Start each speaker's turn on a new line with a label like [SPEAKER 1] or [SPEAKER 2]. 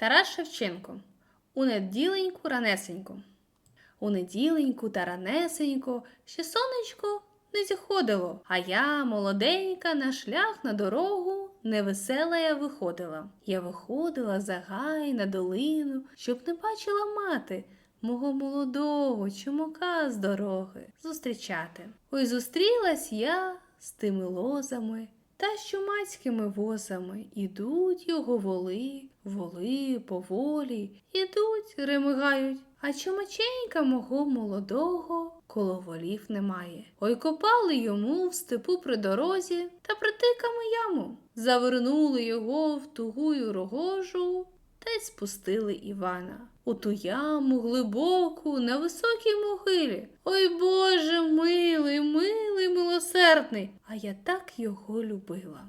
[SPEAKER 1] Тарас Шевченко. У неділеньку ранесеньку. У неділеньку та ранесенько ще сонечко не зіходило, а я, молоденька, на шлях на дорогу невесела я виходила. Я виходила за гай на долину, щоб не бачила мати мого молодого чумака з дороги зустрічати. Ой, зустрілась я з тими лозами та з чумацькими возами. Ідуть його воли, воли поволі, ідуть, ремигають. А чумаченька мого молодого коло волів немає. Ой, копали йому в степу при дорозі та притиками яму. Завернули його в тугую рогожу та й спустили Івана. У ту яму глибоку на високій могилі. Ой Боже, милий, милий, милосердний, а я так його любила.